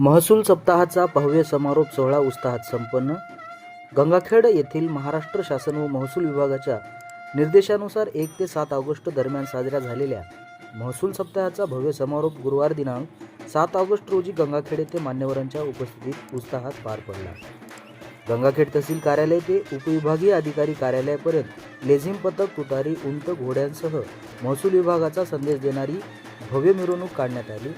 महसूल सप्ताहाचा भव्य समारोप सोहळा उत्साहात संपन्न. गंगाखेड येथील महाराष्ट्र शासन व महसूल विभागाच्या निर्देशानुसार एक ते सात ऑगस्ट दरम्यान साजऱ्या झालेल्या महसूल सप्ताहाचा भव्य समारोप गुरुवार दिनांक सात ऑगस्ट रोजी गंगाखेड येथे मान्यवरांच्या उपस्थितीत उत्साहात पार पडला. गंगाखेड तहसील कार्यालय ते उपविभागीय अधिकारी कार्यालयापर्यंत लेझिम पथक तुतारी उंट घोड्यांसह महसूल विभागाचा संदेश देणारी भव्य मिरवणूक काढण्यात आली.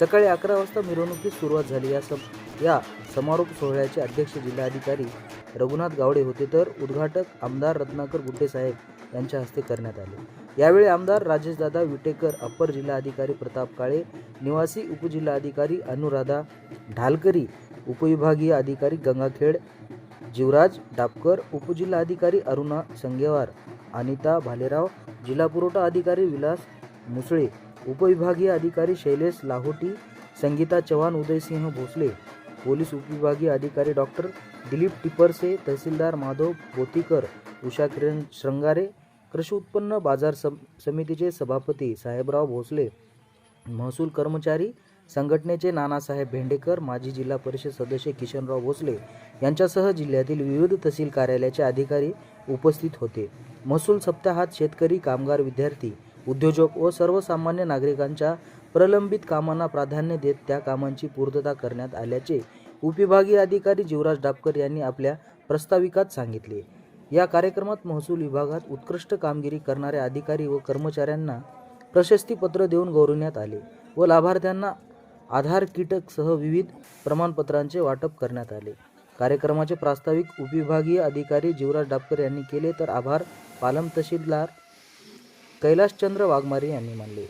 सकाळी अकरा वाजता मिरवणुकीस सुरुवात झाली. या सम या समारोप सोहळ्याचे अध्यक्ष जिल्हाधिकारी रघुनाथ गावडे होते तर उद्घाटक आमदार रत्नाकर गुड्डेसाहेब यांच्या हस्ते करण्यात आले. यावेळी आमदार राजेशदादा विटेकर अप्पर जिल्हाधिकारी प्रताप काळे निवासी उपजिल्हाधिकारी अनुराधा ढालकरी उपविभागीय अधिकारी गंगाखेड जीवराज डापकर उपजिल्हाधिकारी अरुणा संगेवार अनिता भालेराव जिल्हा पुरवठा अधिकारी विलास मुसळे उपविभागीय अधिकारी शैलेश लाहोटी संगीता चव्हाण उदयसिंह भोसले पोलीस उपविभागीय अधिकारी डॉक्टर दिलीप टिपरसे तहसीलदार माधव बोतीकर उषा किरण श्रंगारे कृषी उत्पन्न बाजार सम समितीचे सभापती साहेबराव भोसले महसूल कर्मचारी संघटनेचे नानासाहेब भेंडेकर माजी जिल्हा परिषद सदस्य किशनराव भोसले यांच्यासह जिल्ह्यातील विविध तहसील कार्यालयाचे अधिकारी उपस्थित होते. महसूल सप्ताहात शेतकरी कामगार विद्यार्थी उद्योजक व सर्वसामान्य नागरिकांच्या प्रलंबित कामांना प्राधान्य देत त्या कामांची पूर्तता करण्यात आल्याचे उपविभागीय अधिकारी जीवराज डापकर यांनी आपल्या प्रस्ताविकात सांगितले. या कार्यक्रमात महसूल विभागात उत्कृष्ट कामगिरी करणाऱ्या अधिकारी व कर्मचाऱ्यांना प्रशस्तीपत्र देऊन गौरवण्यात आले व लाभार्थ्यांना आधार कीटकसह विविध प्रमाणपत्रांचे वाटप करण्यात आले. कार्यक्रमाचे प्रास्ताविक उपविभागीय अधिकारी जीवराज डापकर यांनी केले तर आभार. पालम तहसीलदार कैलाशचंद्र वाघमारे यांनी मानले.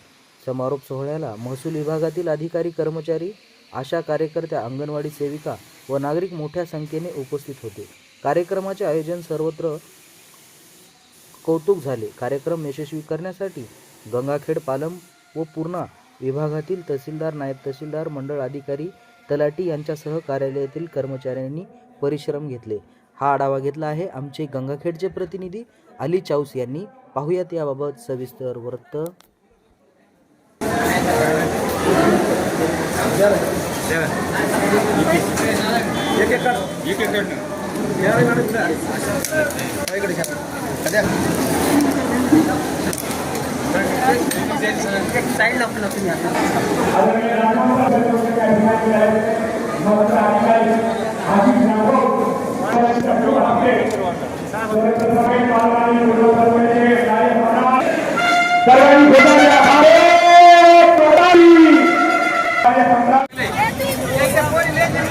समारोप सोहळ्याला महसूल विभागातील अधिकारी कर्मचारी आशा कार्यकर्त्या अंगणवाडी सेविका व नागरिक मोठ्या संख्येने उपस्थित होते. कार्यक्रमाचे आयोजन सर्वत्र कौतुक झाले. कार्यक्रम यशस्वी करण्यासाठी गंगाखेड पालम व पूर्णा विभागातील तहसीलदार नायब तहसीलदार मंडळ अधिकारी तलाटी यांच्यासह कार्यालयातील कर्मचाऱ्यांनी परिश्रम घेतले. हा आढावा घेतला आहे आमचे गंगाखेडचे प्रतिनिधी अली चाऊस यांनी पाहूयात याबाबत सविस्तर वृत्त एक Obrigado. É